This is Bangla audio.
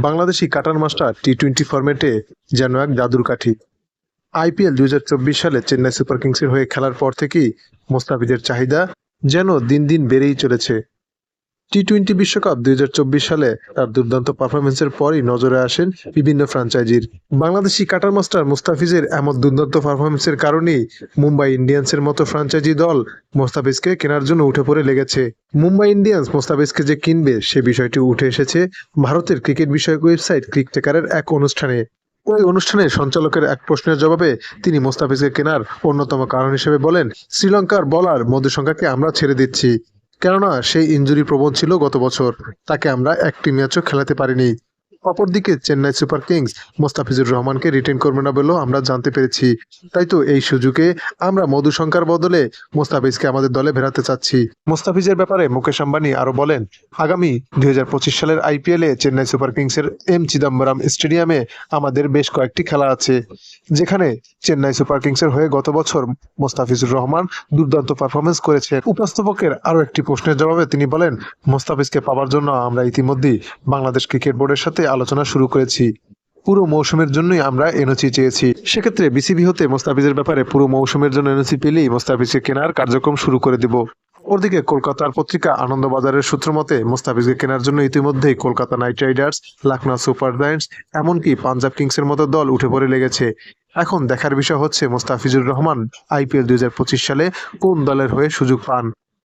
Bangladeshi cutter master T twenty ফরম্যাটে যেন এক জাদুর কাঠি। আইপিএল দু হাজার চব্বিশ সালে চেন্নাই সুপার কিংসের হয়ে খেলার পর থেকেই মোস্তাফিজের চাহিদা যেন দিন দিন বেড়েই চলেছে। টি টোয়েন্টি বিশ্বকাপ দুই হাজার চব্বিশ সালে তার দুর্দান্ত পারফরমেন্সের পরই নজরে আসেন বিভিন্ন ফ্র্যাঞ্চাইজির বাংলাদেশি কাটার মাস্টার মুস্তাফিজের এমন দুর্দান্ত পারফরমেন্সের কারণেই মুম্বাই ইন্ডিয়ান্সের মতো ফ্র্যাঞ্চাইজি দল মোস্তাফিজকে কেনার জন্য উঠে পড়ে লেগেছে। মুম্বাই ইন্ডিয়ান্স মোস্তাফিজকে যে কিনবে সে বিষয়টি উঠে এসেছে ভারতের ক্রিকেট বিষয়ক ওয়েবসাইট ক্রিকটেকারের এক অনুষ্ঠানে। ওই অনুষ্ঠানে সঞ্চালকের এক প্রশ্নের জবাবে তিনি মোস্তাফিজকে কেনার অন্যতম কারণ হিসেবে বলেন, শ্রীলঙ্কার বলার মধুসংখ্যাকে আমরা ছেড়ে দিচ্ছি। কেননা সেই ইনজুরি প্রবণ ছিল গত বছর। তাকে আমরা একটি ম্যাচও খেলাতে পারিনি। অপরদিকে চেন্নাই সুপার কিংস মোস্তাফিজুর রহমানকে রিটেন করবে না বলেও আমরা জানতে পেরেছি। তাই তো এই সুযোগে আমরা মধু মধুশঙ্কার বদলে মোস্তাফিজকে আমাদের দলে ভেড়াতে চাচ্ছি। মোস্তাফিজের ব্যাপারে মুকেশ আম্বানি আরও বলেন, আগামী দুই হাজার পঁচিশ সালের আইপিএলে চেন্নাই সুপার কিংসের এম চিদম্বরম স্টেডিয়ামে আমাদের বেশ কয়েকটি খেলা আছে, যেখানে চেন্নাই সুপার কিংসের হয়ে গত বছর মোস্তাফিজুর রহমান দুর্দান্ত পারফরমেন্স করেছে উপস্থাপকের আরও একটি প্রশ্নের জবাবে তিনি বলেন, মোস্তাফিজকে পাওয়ার জন্য আমরা ইতিমধ্যেই বাংলাদেশ ক্রিকেট বোর্ডের সাথে আলোচনা শুরু করেছি। পুরো মৌসুমের জন্যই আমরা এনওসি চেয়েছি। সেক্ষেত্রে বিসিবি হতে মোস্তাফিজের ব্যাপারে পুরো মৌসুমের জন্য এনওসি পেলেই মোস্তাফিজকে কেনার কার্যক্রম শুরু করে দিব। ওদিকে কলকাতার পত্রিকা আনন্দবাজারের সূত্র মতে, মোস্তাফিজকে কেনার জন্য ইতিমধ্যেই Kolkata knight riders, Lucknow super giants এমনকি পাঞ্জাব কিংসের মতো দল উঠে পড়ে লেগেছে। এখন দেখার বিষয় হচ্ছে মোস্তাফিজুর রহমান, আইপিএল দুই হাজার পঁচিশ সালে কোন দলের হয়ে সুযোগ পান?